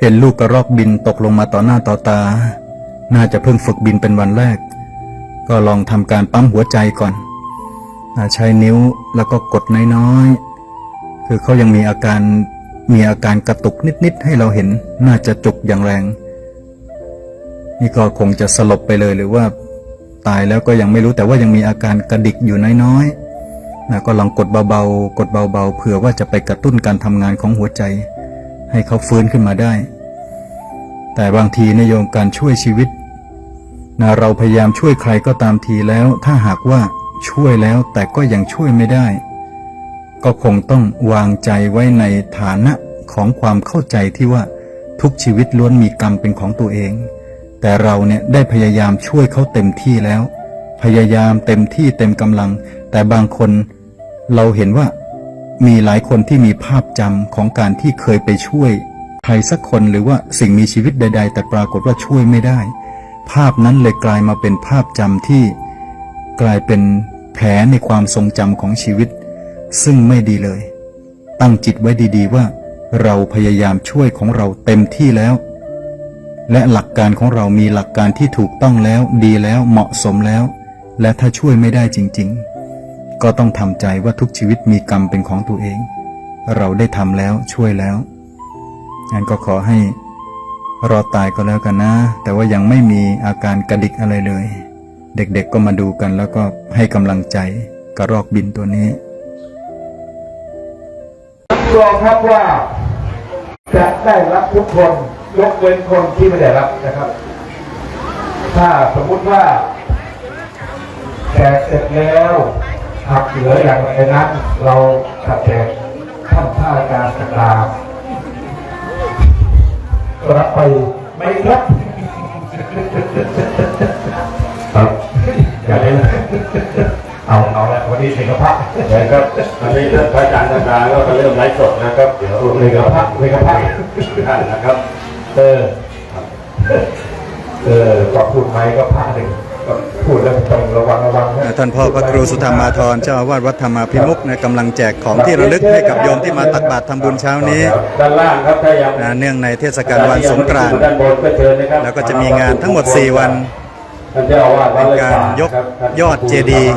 เห็นลูกกระรอกบินตกลงมาต่อหน้าต่อตา น่าจะเพิ่งฝึกบินเป็นวันแรก ก็ลองทำการปั๊มหัวใจก่อน ใช้นิ้วแล้วก็กดน้อยๆ คือเขายังมีอาการมีอาการกระตุกนิดๆ ให้เราเห็น น่าจะจุกอย่างแรง นี่ก็คงจะสลบไปเลยหรือว่า ตายแล้วก็ยังไม่รู้แต่ว่ายังมีอาการกระดิกอยู่น้อยๆนะก็ลองกดเบาๆ กดเบาๆ เผื่อว่าจะไปกระตุ้นการทำงานของหัวใจ ให้เขาฟื้นขึ้นมาได้ แต่บางทีนโยมการช่วยชีวิตนะเราพยายามช่วยใครก็ตามทีแล้ว ถ้าหากว่าช่วยแล้วแต่ก็ยังช่วยไม่ได้ ก็คงต้องวางใจไว้ในฐานะของความเข้าใจที่ว่าทุกชีวิตล้วนมีกรรมเป็นของตัวเอง แต่เราเนี่ยได้พยายามช่วยเขาเต็มที่แล้ว พยายามเต็มที่เต็มกำลัง แต่บางคนเราเห็นว่า มีหลายคนที่มีภาพจำของการที่เคยไปช่วย ใครสักคนหรือว่าสิ่งมีชีวิตใด ๆ แต่ปรากฏว่าช่วยไม่ได้ ภาพนั้นเลยกลายมาเป็นภาพจำที่กลายเป็นแผลในความทรงจำของชีวิต ซึ่งไม่ดีเลย ตั้งจิตไว้ดีๆว่า เราพยายามช่วยของเราเต็มที่แล้ว และหลักการของเรามีหลักการที่ถูกต้องแล้วดีแล้วเหมาะสมแล้ว และถ้าช่วยไม่ได้จริง ๆ ก็ต้องทำใจว่าทุกชีวิตมีกรรมเป็นของตัวเอง เราได้ทำแล้วช่วยแล้วงั้นก็ขอให้รอตายก็แล้วกันนะ แต่ว่ายังไม่มีอาการกระดิกอะไรเลย เด็กๆก็มาดูกันแล้วก็ให้กำลังใจกระรอกบินตัวนี้รับรองครับว่า จะได้รับทุกคนยกเว้นคนที่ไม่ได้รับนะครับ ถ้าสมมุติว่าแจกเสร็จแล้ว หักเหลืออย่างไรนั้น เราจะแจกท่านท่าการต่างๆรับไปไหม่ครับครับอย่าเล่นเอาเอาละวันนี้สิงคโปร์นะครับวันนี้ท่านพระอาจารย์ธรรมดาก็เริ่มไลฟ์สดนะครับเดี๋ยวเลกพระเลกพระท่านนะครับ เออเออก็พูดไหมก็พลาดหนึ่งก็ พูดแล้วต้องระวังระวังนะท่านพ่อพระครูสุธรรมาธรเจ้าอาวาสวัดธรรมาพิมุกนะกำลังแจกของที่ระลึกให้กับโยมที่มาตักบาตรทำบุญเช้านี้ด้านล่างครับถ้ายังนะเนื่องในเทศกาลวันสงกรานต์ด้านบนก็เชิญนะครับแล้วก็จะมีงานทั้งหมด 4 วันท่านเจ้าอาวาสวัดเลยการยกยอดเจดีย์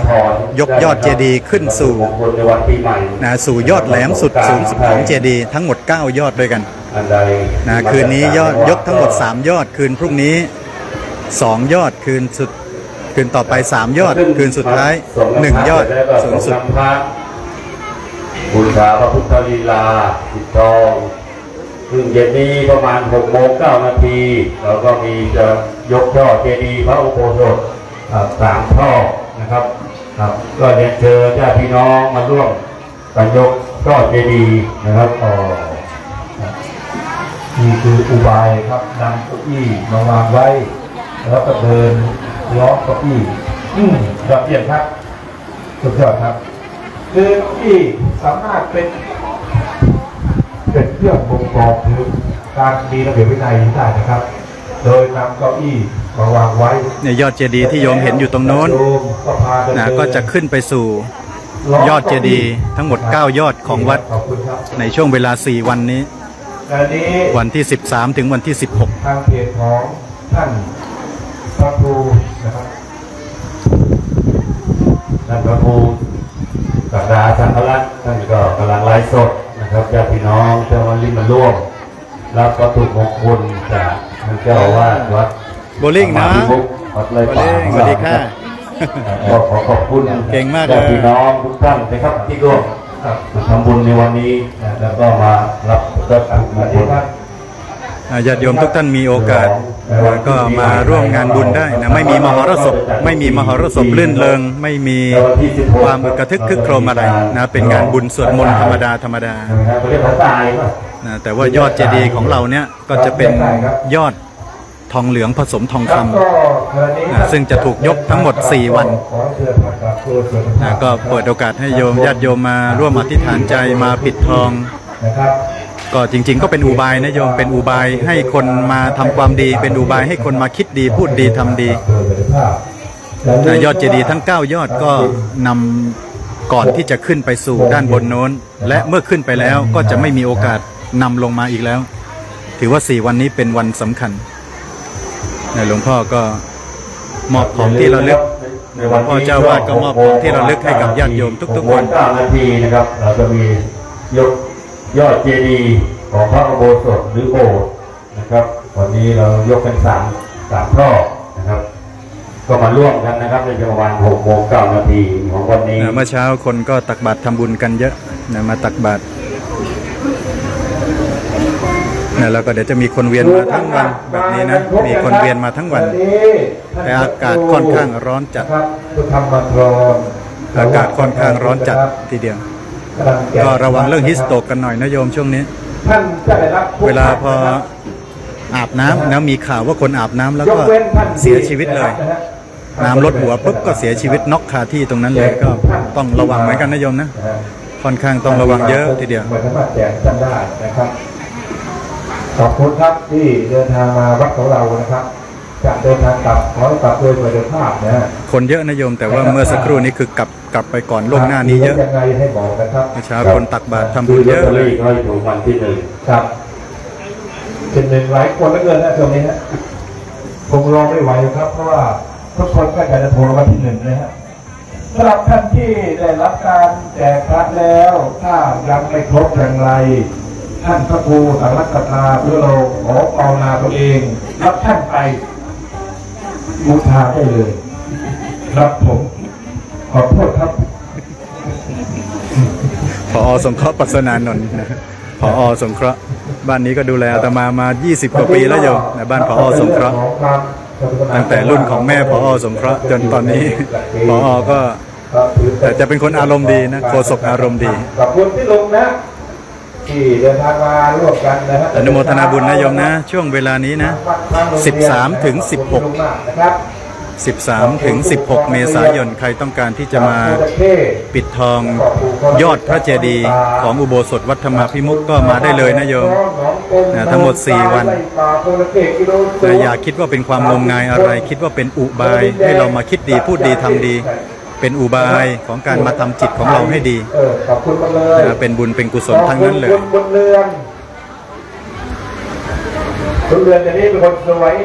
ยกยอดเจดีย์ขึ้นสู่มงคลในวันปีใหม่นะสู่ยอดแหลมสุดสูงสุดของเจดีย์ทั้งหมด 9 ยอดด้วยกันอันใดนะคืนนี้ยอดยกทั้งหมด 3 ยอดคืนพรุ่งนี้ 2 ยอดคืนสุด คืนต่อไป 3 ยอด คืนสุดท้าย 1 ยอดสูงสุดส่งน้ำพระบูชาพระพุทธลีลาปิดทองซึ่งเย็นนี้ประมาณ6โมง9นาทีเราก็มีจะยกช่อเจดีย์พระอุโบสถอ่าสามช่อนะครับครับก็เรียนเชิญญาติพี่น้องมาร่วมกันยกช่อเจดีย์นะครับอ๋อนี่คืออุบายครับนำเก้าอี้มาวางไว้ แล้วก็เดิน ล้อเก้าอี้อืมยอดเยี่ยมครับสุดยอดครับ คือเก้าอี้สามารถเป็น เป็นเครื่องบ่งบอกถึงการมีระเบียบวินัยได้นะครับ โดยนำเก้าอี้มาวางไว้เนี่ยยอดเจดีย์ที่โยมเห็นอยู่ตรงโน้นโยมก็พาเดินะก็จะขึ้นไปสู่ยอดเจดีย์ทั้งหมด 9 ยอดของวัดขอบคุณครับในช่วงเวลา 4 วันนี้และนี้ วันที่ 13 ถึงวันที่ 16 ทางเพจของท่าน พระครูนะครับท่านพระครูสักดาสังฆรัตน์ท่านก็กำลังไลฟ์สดนะครับญาติพี่น้องเจ้าวันริมาร่วมรับวัตถุมงคลจากท่านเจ้าอาวาสวัดโบลิ่งนะธรรมาภิมุขวัดไรป่าโบลิ่งสวัสดีค่ะก็ขอขอบคุณเก่งมากเลยญาติพี่น้องทุกท่านนะครับที่ร่วมมาทำบุญในวันนี้นะแล้วก็มารับวัตถุมงคลอ่า ญาติโยมทุกท่านมีโอกาสก็มาร่วมงานบุญได้นะไม่มีมหรสพไม่มีมหรสพลื่นเริง ไม่มีความกระทึกคึกโครมอะไรนะเป็นงานบุญสวดมนต์ธรรมดาธรรมดานะแต่ว่ายอดเจดีย์ของเราเนี่ยก็จะเป็นยอดทองเหลืองผสมทองคำนะซึ่งจะถูกยกทั้งหมด 4 วันขอเชิญพระกราบครูสวดมนนะก็เปิดโอกาสให้โยมญาติโยมมาร่วมอธิษฐานใจมาปิดทองนะครับ ก็จริง ๆ ก็เป็นอุบายนะโยมเป็นอุบายให้คนมาทำความดี เป็นอุบายให้คนมาคิดดีพูดดีทำดียอดเจดีย์ทั้ง 9 ยอดก็นำก่อนที่จะขึ้นไปสู่ด้านบนโน้น และเมื่อขึ้นไปแล้วก็จะไม่มีโอกาสนำลงมาอีกแล้ว ถือว่าสี่วันนี้เป็นวันสำคัญหลวงพ่อก็มอบของที่ระลึกในวันนี้หลวงพ่อเจ้าวาดก็มอบของที่ระลึกให้กับญาติโยมทุกๆคนหโมงเก้านาทีนะครับเราจะมียก ยอดเจดีย์ของพระอุโบสถหรือโบสถ์นะครับ วันนี้เรายกเป็นสามสามรอบนะครับ ก็มาร่วมกันนะครับในประมาณหกโมงเก้านาทีของวันนี้นะเมื่อเช้าคนก็ตักบาตรทำบุญกันเยอะนะมาตักบาตรนะแล้วก็เดี๋ยวจะมีคนเวียนมาทั้งวันแบบนี้นะ มีคนเวียนมาทั้งวัน แต่อากาศค่อนข้างร้อนจัดครับพุทธธรรมตรนอากาศค่อนข้างร้อนจัดทีเดียว กำลังแก็ระวังเรื่องฮิสโตกกันหน่อยนะโยมช่วงนี้ท่านจะได้รับทุกเวลาพอนะครับอาบน้ำนะมีข่าวว่าคนอาบน้ำแล้วยก็กเว้นท่านเสียชีวิตเลยะฮะน้ำลดหัวปุ๊บก็เสียชีวิตน็อกคาที่ตรงนั้นเลยก็ต้องระวังเหมือนกันนะโยมนะนะฮะค่อนข้างต้องระวังเยอะทีเดียวเหมือนสามารถแจกท่านได้นะครับขอบคุณครับที่เดินทางมาวัดของเรานะครับ จะเดินทางกลับขอให้กลับโดยสวัสดิภาพนะฮะคนเยอะนะโยมแต่ว่าเมื่อสักครู่นี้คือกลับกลับไปก่อนล่วงหน้านี้เยอะยังไงให้บอกนะครับเมื่อเช้าคนตักบาตรทำบุญเยอะลอตตเลยก็ให้ถูกวันที่หนึ่งครับเป็นหนึ่งหลายคนแล้วเกินนะตรงนี้ฮะคงรอไม่ไหวครับ เพราะว่าทุกคนก็อยากจะโทรมาที่หนึ่งนะฮะสำหรับท่านที่ได้รับการแจกพระแล้ว ถ้ายังไม่ครบอย่างไร ท่านพระครูสังรัตนาเพื่อเราขอภาวนาตัวเอง รับท่านไป บูชาได้เลย ครับผม ขอโทษครับ พอสงเคราะห์ปัสนานนท์นะพอสงเคราะห์บ้านนี้ก็ดูแลอาตมามา 20 กว่าปีแล้วโยมในบ้านพอสงเคราะห์ตั้งแต่รุ่นของแม่พอสงเคราะห์จนตอนนี้พอก็แต่จะเป็นคนอารมณ์ดีนะโฆษกอารมณ์ดีขอบคุณที่ลงนะ ที่เดินทางมาร่วมกันนะฮะอนุโมทนาบุญนะโยมนะ ช่วงเวลานี้นะ 13 ถึง 16 นะครับ 13 ถึง 16 เมษายน ใครต้องการที่จะมาปิดทองยอดพระเจดีย์ของอุโบสถวัดธรรมาพิมุกก็มาได้เลยนะโยมนะทั้งหมด 4 วันแต่อย่าคิดว่าเป็นความงมงายอะไร คิดว่าเป็นอุบายให้เรามาคิดดีพูดดีทำดี เป็นอุบายของการมาทำจิตของเราให้ดีเออขอบคุณมากเลยนะเป็นบุญเป็นกุศลทั้งนั้นเลยขอบคุณคุณบุญเรือนคุณเรือนจะนี้เป็นคนสวย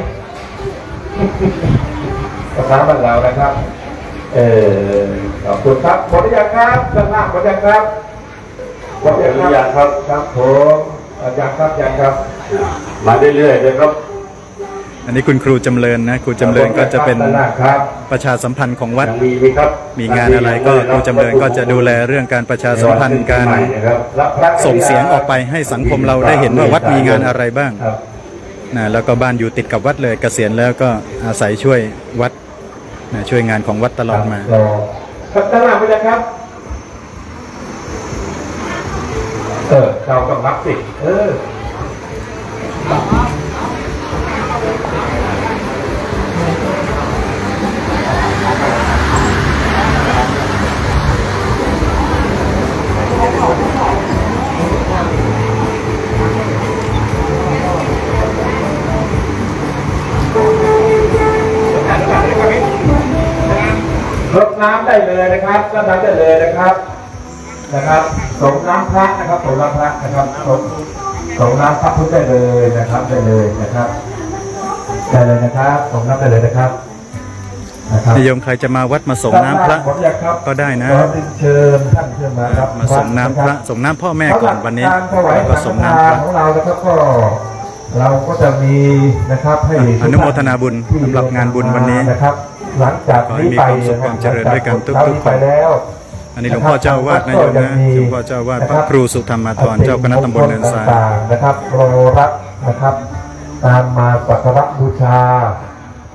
ภาษาบ้านเรานะครับ เออขอบคุณครับหมดหรือยังครับด้านล่างหมดยังครับหมดหรือยังครับครับผมอะยังครับยังครับ มาเรื่อยๆเลยครับ อันนี้คุณครูจำเริญนะครูจำเริญก็จะเป็นด้านล่างครับประชาสัมพันธ์ของวัดยังมีไหมครับมีงานอะไรก็ครูจำเริญก็จะดูแลเรื่องการประชาสัมพันธ์การรับพระส่งเสียงออกไปให้สังคมเราได้เห็นว่าวัดมีงานอะไรบ้างครับนะแล้วก็บ้านอยู่ติดกับวัดเลยเกษียณแล้วก็อาศัยช่วยวัดนะช่วยงานของวัดตลอดมารอครับด้านล่างไปเลยครับเออเราต้องรับสิเออ น้ำได้เลยนะครับรดน้ำได้เลยนะครับ นะครับส่งน้ำพระนะครับส่งน้ำพระนะครับส่งส่งน้ำพระพุทธได้เลยนะครับได้เลยนะครับได้เลยนะครับส่งน้ำได้เลยนะครับนะครับนิยมใครจะมาวัดมาส่งน้ำพระผมอยากครับก็ได้นะขอเชิญท่านขึ้นมาครับมาส่งน้ำพระส่งน้ำพ่อแม่ก่อนวันนี้สำหรับการถวายแล้วก็ส่งน้ำพระของเรานะครับก็เราก็จะมีนะครับให้อนุโมทนาบุญสำหรับงานบุญวันนี้นะครับ หลังจากขอให้นี้มีไปความสุขความเจริญด้วยกันทุกๆหลังจากคนไปแล้วอันนี้หลวงพ่อเจ้าอาวาดนะโยมนะหลวงพ่อเจ้าอาวาดพระครูสุธรรมาธรเจ้าคณะตำบลเนินทรายต่างๆนะครับโรรับนะครับ ตามมาสักการะบูชา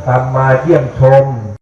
ตามมาเยี่ยมชม